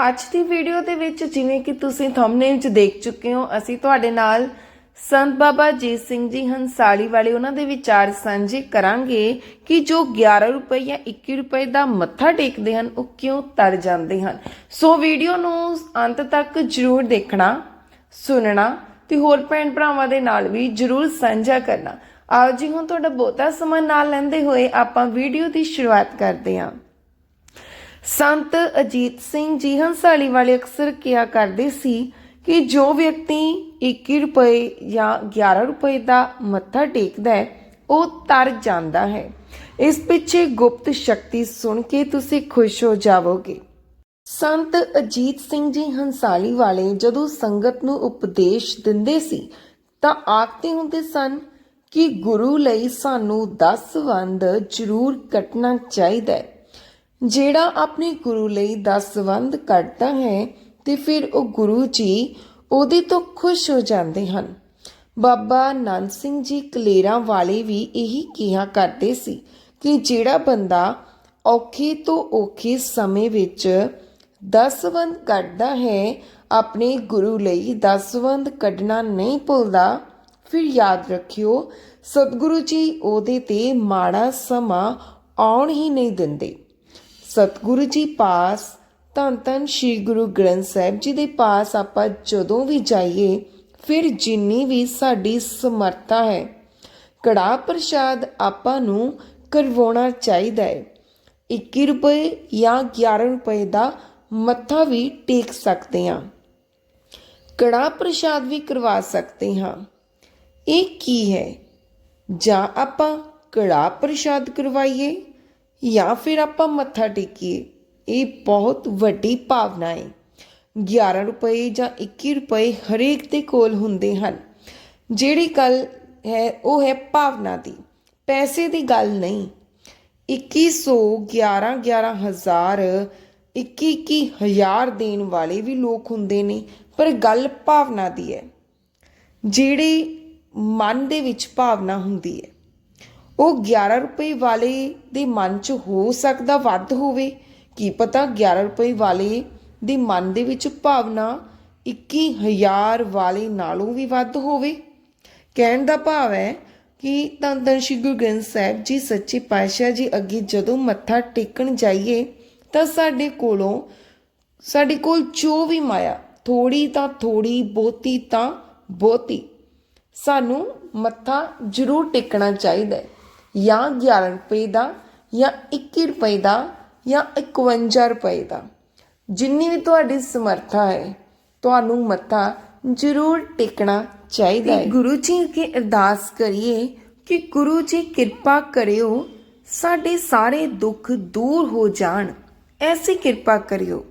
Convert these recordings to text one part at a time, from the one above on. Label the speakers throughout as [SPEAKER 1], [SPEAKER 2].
[SPEAKER 1] ਅੱਜ ਦੀ ਵੀਡੀਓ ਦੇ ਵਿੱਚ ਜਿਵੇਂ ਕਿ ਤੁਸੀਂ ਥੰਬਨੇਲ 'ਚ ਦੇਖ ਚੁੱਕੇ ਹੋ, ਅਸੀਂ ਤੁਹਾਡੇ ਨਾਲ ਸੰਤ ਬਾਬਾ ਜੀਤ ਸਿੰਘ ਜੀ ਹੰਸਾਲੀ ਵਾਲੇ ਉਹਨਾਂ ਦੇ ਵਿਚਾਰ ਸਾਂਝੇ ਕਰਾਂਗੇ ਕਿ ਜੋ 11 ਰੁਪਏ ਜਾਂ 21 ਰੁਪਏ ਦਾ ਮੱਥਾ ਟੇਕਦੇ ਹਨ, ਉਹ ਕਿਉਂ ਤਰ ਜਾਂਦੇ ਹਨ। ਸੋ ਵੀਡੀਓ ਨੂੰ ਅੰਤ ਤੱਕ ਜਰੂਰ ਦੇਖਣਾ, ਸੁਣਨਾ ਤੇ ਹੋਰ ਭੈਣ ਭਰਾਵਾਂ ਦੇ ਨਾਲ ਵੀ ਜਰੂਰ ਸਾਂਝਾ ਕਰਨਾ। ਆਓ ਜੀ, ਹੁਣ ਤੁਹਾਡਾ ਬਹੁਤਾ ਸਮਾਂ ਨਾਲ ਲੈਂਦੇ ਹੋਏ ਆਪਾਂ ਵੀਡੀਓ ਦੀ ਸ਼ੁਰੂਆਤ ਕਰਦੇ ਹਾਂ। ਸੰਤ ਅਜੀਤ ਸਿੰਘ ਜੀ ਹੰਸਾਲੀ ਵਾਲੇ ਅਕਸਰ ਕਿਹਾ ਕਰਦੇ ਸੀ ਕਿ ਜੋ ਵਿਅਕਤੀ 21 ਰੁਪਏ ਜਾਂ 11 ਰੁਪਏ ਦਾ ਮੱਥਾ ਟੇਕਦਾ ਹੈ, ਉਹ ਤਰ ਜਾਂਦਾ ਹੈ। ਇਸ ਪਿੱਛੇ ਗੁਪਤ ਸ਼ਕਤੀ ਸੁਣ ਕੇ ਤੁਸੀਂ ਖੁਸ਼ ਹੋ ਜਾਵੋਗੇ। ਸੰਤ ਅਜੀਤ ਸਿੰਘ ਜੀ ਹੰਸਾਲੀ ਵਾਲੇ ਜਦੋਂ ਸੰਗਤ ਨੂੰ ਉਪਦੇਸ਼ ਦਿੰਦੇ ਸੀ, ਤਾਂ ਆਖਦੇ ਹੁੰਦੇ ਸਨ ਕਿ ਗੁਰੂ ਲਈ ਸਾਨੂੰ 10 ਵੰਦ ਜ਼ਰੂਰ ਕੱਟਣਾ ਚਾਹੀਦਾ ਹੈ। ਜਿਹੜਾ ਆਪਣੇ ਗੁਰੂ ਲਈ 10 ਕੱਢਦਾ ਹੈ ਤੇ ਫਿਰ ਉਹ ਗੁਰੂ ਜੀ ਉਹਦੇ ਤੋਂ ਖੁਸ਼ ਹੋ ਜਾਂਦੇ ਹਨ। ਬਾਬਾ ਨੰਦ ਸਿੰਘ ਜੀ ਕਲੇਰਾਂ ਵਾਲੇ ਵੀ ਇਹੀ ਕਿਹਾ ਕਰਦੇ ਸੀ ਕਿ ਜਿਹੜਾ ਬੰਦਾ ਔਖੇ ਤੋਂ ਔਖੇ ਸਮੇਂ ਵਿੱਚ 10 ਕੱਢਦਾ ਹੈ, ਆਪਣੇ ਗੁਰੂ ਲਈ 10 ਕੱਢਣਾ ਨਹੀਂ ਭੁੱਲਦਾ, ਫਿਰ ਯਾਦ ਰੱਖਿਓ, ਸਤਿਗੁਰੂ ਜੀ ਉਹਦੇ ਤੇ ਮਾੜਾ ਸਮਾਂ ਆਉਣ ਹੀ ਨਹੀਂ ਦਿੰਦੇ। ਸਤਿਗੁਰੂ ਜੀ ਪਾਸ, ਧੰਨ ਧੰਨ ਸ੍ਰੀ ਗੁਰੂ ਗ੍ਰੰਥ ਸਾਹਿਬ ਜੀ ਦੇ ਪਾਸ ਆਪਾਂ ਜਦੋਂ ਵੀ ਜਾਈਏ, ਫਿਰ ਜਿੰਨੀ ਵੀ ਸਾਡੀ ਸਮਰੱਥਾ ਹੈ ਕੜਾ ਪ੍ਰਸ਼ਾਦ ਆਪਾਂ ਨੂੰ ਕਰਵਾਉਣਾ ਚਾਹੀਦਾ ਹੈ। 21 ਰੁਪਏ ਜਾਂ 11 ਰੁਪਏ ਦਾ ਮੱਥਾ ਵੀ ਟੇਕ ਸਕਦੇ ਹਾਂ। ਕੜਾ ਪ੍ਰਸ਼ਾਦ ਵੀ ਕਰਵਾ ਸਕਦੇ ਹਾਂ। ਇਹ ਕੀ ਹੈ? ਜਾਂ ਆਪਾਂ ਕੜਾ ਪ੍ਰਸ਼ਾਦ ਕਰਵਾਈਏ? ਜਾਂ ਫਿਰ ਆਪਾਂ ਮੱਥਾ ਟੇਕੀਏ, ਇਹ ਬਹੁਤ ਵੱਡੀ ਭਾਵਨਾ ਹੈ 11 ਰੁਪਏ ਜਾਂ 21 ਰੁਪਏ ਹਰੇਕ ਦੇ ਕੋਲ ਹੁੰਦੇ ਹਨ। ਜਿਹੜੀ ਗੱਲ ਹੈ, ਉਹ ਹੈ ਭਾਵਨਾ ਦੀ। ਪੈਸੇ ਦੀ ਗੱਲ ਨਹੀਂ। 2100 11 11000 21 21 ਹਜ਼ਾਰ ਦੇਣ ਵਾਲੇ ਵੀ ਲੋਕ ਹੁੰਦੇ ਨੇ, ਪਰ ਗੱਲ ਭਾਵਨਾ ਦੀ ਹੈ। ਜਿਹੜੇ ਮਨ ਦੇ ਵਿੱਚ ਭਾਵਨਾ ਹੁੰਦੀ ਹੈ। ਉਹ 11 ਰੁਪਏ ਵਾਲੇ ਦੇ ਮਨ 'ਚ ਹੋ ਸਕਦਾ ਵੱਧ ਹੋਵੇ। ਕੀ ਪਤਾ 11 ਰੁਪਏ ਵਾਲੇ ਦੇ ਮਨ ਦੇ ਵਿੱਚ ਭਾਵਨਾ 21000 ਵਾਲੇ ਨਾਲੋਂ ਵੀ ਵੱਧ ਹੋਵੇ। ਕਹਿਣ ਦਾ ਭਾਵ ਹੈ ਕਿ ਧੰਨ ਧੰਨ ਸ਼੍ਰੀ ਗੁਰੂ ਗ੍ਰੰਥ ਸਾਹਿਬ ਜੀ, ਸੱਚੇ ਪਾਤਸ਼ਾਹ ਜੀ ਅੱਗੇ ਜਦੋਂ ਮੱਥਾ ਟੇਕਣ ਜਾਈਏ ਤਾਂ ਸਾਡੇ ਕੋਲੋਂ, ਸਾਡੇ ਕੋਲ ਜੋ ਵੀ ਮਾਇਆ ਥੋੜੀ ਤਾਂ ਥੋੜੀ ਬਹੁਤੀ ਤਾਂ ਬਹੁਤੀ, ਸਾਨੂੰ ਮੱਥਾ ਜ਼ਰੂਰ ਟੇਕਣਾ ਚਾਹੀਦਾ ਹੈ। ਜਾਂ 11 ਰੁਪਏ ਦਾ, ਜਾਂ 21 ਰੁਪਏ ਦਾ, ਜਾਂ 51 ਰੁਪਏ ਦਾ। ਜਿੰਨੀ ਵੀ ਤੁਹਾਡੀ ਸਮਰੱਥਾ ਹੈ, ਤੁਹਾਨੂੰ ਮੱਥਾ ਜ਼ਰੂਰ ਟੇਕਣਾ ਚਾਹੀਦਾ ਹੈ। ਗੁਰੂ ਜੀ ਅੱਗੇ ਅਰਦਾਸ ਕਰੀਏ ਕਿ ਗੁਰੂ ਜੀ ਕਿਰਪਾ ਕਰਿਓ, ਸਾਡੇ ਸਾਰੇ ਦੁੱਖ ਦੂਰ ਹੋ ਜਾਣ। ਐਸੀ ਕਿਰਪਾ ਕਰਿਓ।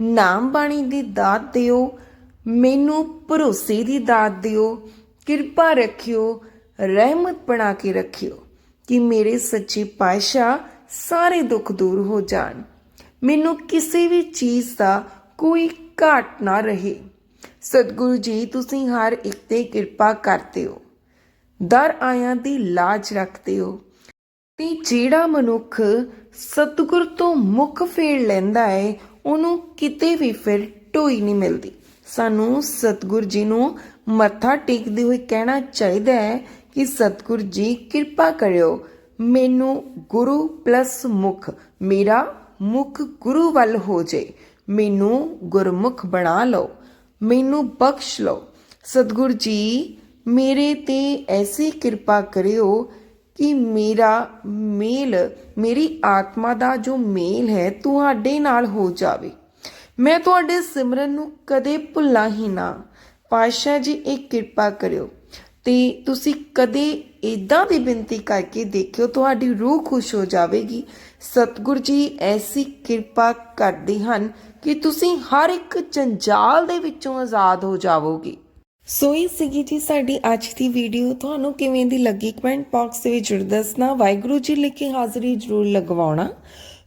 [SPEAKER 1] ਨਾਮ ਬਾਣੀ ਦੀ ਦਾਤ ਦਿਓ, ਮੈਨੂੰ ਭਰੋਸੇ ਦੀ ਦਾਤ ਦਿਓ, ਕਿਰਪਾ ਰੱਖਿਓ, ਰਹਿਮਤ ਬਣਾ ਕੇ ਰੱਖਿਓ। ਕਿ ਮੇਰੇ ਸੱਚੇ ਪਾਤਸ਼ਾਹ ਸਾਰੇ ਦੁੱਖ ਦੂਰ ਹੋ ਜਾਣ। ਮੈਨੂੰ ਕਿਸੇ ਵੀ ਚੀਜ਼ ਦਾ ਕੋਈ ਘਾਟ ਨਾ ਰਹੇ। ਸਤਿਗੁਰੂ ਜੀ, ਤੁਸੀਂ ਹਰ ਇੱਕ ਤੇ ਕਿਰਪਾ ਕਰਦੇ ਹੋ। ਦਰ ਆਇਆਂ ਦੀ ਲਾਜ ਰੱਖਦੇ ਹੋ। ਤੇ ਜਿਹੜਾ ਮਨੁੱਖ ਸਤਿਗੁਰ ਤੋਂ ਮੁਖ ਫੇਰ ਲੈਂਦਾ ਹੈ, ਉਹਨੂੰ ਕਿਤੇ ਵੀ ਫਿਰ ਢੋਈ ਨਹੀਂ ਮਿਲਦੀ। ਸਾਨੂੰ ਸਤਿਗੁਰ ਜੀ ਨੂੰ ਮੱਥਾ ਟੇਕਦੇ ਹੋਏ ਕਹਿਣਾ ਚਾਹੀਦਾ ਹੈ ਕਿ ਸਤਿਗੁਰ ਜੀ ਕਿਰਪਾ ਕਰਿਓ। ਮੈਨੂੰ ਗੁਰੂ ਪਲੱਸ ਮੁਖ, ਮੇਰਾ ਮੁਖ ਗੁਰੂ ਵੱਲ ਹੋ ਜੇ। ਮੈਨੂੰ ਗੁਰਮੁਖ ਬਣਾ ਲਓ, ਮੈਨੂੰ ਬਖਸ਼ ਲਓ। ਸਤਿਗੁਰ ਜੀ, ਮੇਰੇ ਤੇ ਐਸੀ ਕਿਰਪਾ ਕਰਿਓ ਕਿ ਮੇਰਾ ਮੇਲ, ਮੇਰੀ ਆਤਮਾ ਦਾ ਜੋ ਮੇਲ ਹੈ, ਤੁਹਾਡੇ ਨਾਲ ਹੋ ਜਾਵੇ। ਮੈਂ ਤੁਹਾਡੇ ਸਿਮਰਨ ਨੂੰ ਕਦੇ ਭੁੱਲਾਂ ਹੀ ਨਾ। ਪਾਤਸ਼ਾਹ ਜੀ, ਇਹ ਕਿਰਪਾ ਕਰਿਓ। ਤੇ ਤੁਸੀਂ ਕਦੇ ਇੱਦਾਂ ਦੀ ਬੇਨਤੀ ਕਰਕੇ ਦੇਖਿਓ, ਤੁਹਾਡੀ ਰੂਹ ਖੁਸ਼ ਹੋ ਜਾਵੇਗੀ। ਸਤਿਗੁਰ ਜੀ, ਐਸੀ ਕਿਰਪਾ ਕਰਦੇ ਹਨ ਕਿ ਤੁਸੀਂ ਹਰ ਇੱਕ ਜੰਜਾਲ ਦੇ ਵਿੱਚੋਂ ਆਜ਼ਾਦ ਹੋ ਜਾਵੋਗੇ। ਸੋ ਇਹ ਸੀਗੀ ਜੀ ਸਾਡੀ ਅੱਜ ਦੀ ਵੀਡੀਓ। ਤੁਹਾਨੂੰ ਕਿਵੇਂ ਦੀ ਲੱਗੀ ਕਮੈਂਟ ਬਾਕਸ ਦੇ ਵਿੱਚ ਜ਼ਰੂਰ ਦੱਸਣਾ। ਵਾਹਿਗੁਰੂ ਜੀ ਲਿਖ ਹਾਜ਼ਰੀ ਜ਼ਰੂਰ ਲਗਵਾਉਣਾ।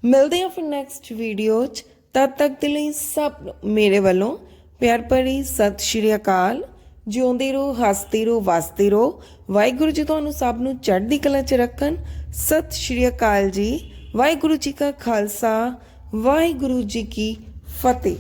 [SPEAKER 1] ਮਿਲਦੇ ਹਾਂ ਫਿਰ ਨੈਕਸਟ ਵੀਡੀਓ 'ਚ। ਤਦ ਤੱਕ ਦੇ ਲਈ ਸਭ ਮੇਰੇ ਵੱਲੋਂ ਪਿਆਰ ਭਰੀ ਸਤਿ ਸ਼੍ਰੀ ਅਕਾਲ। ਜਿਉਂਦੇ ਰਹੋ, ਹੱਸਦੇ ਰਹੋ, ਵਸਦੇ ਰਹੋ। ਵਾਹਿਗੁਰੂ ਜੀ ਤੁਹਾਨੂੰ ਸਭ ਨੂੰ ਚੜ੍ਹਦੀ ਕਲਾ 'ਚ ਰੱਖਣ। ਸਤਿ ਸ਼੍ਰੀ ਅਕਾਲ ਜੀ। ਵਾਹਿਗੁਰੂ ਜੀ ਕਾ ਖਾਲਸਾ। ਵਾਹਿਗੁਰੂ ਜੀ ਕੀ ਫਤਿਹ।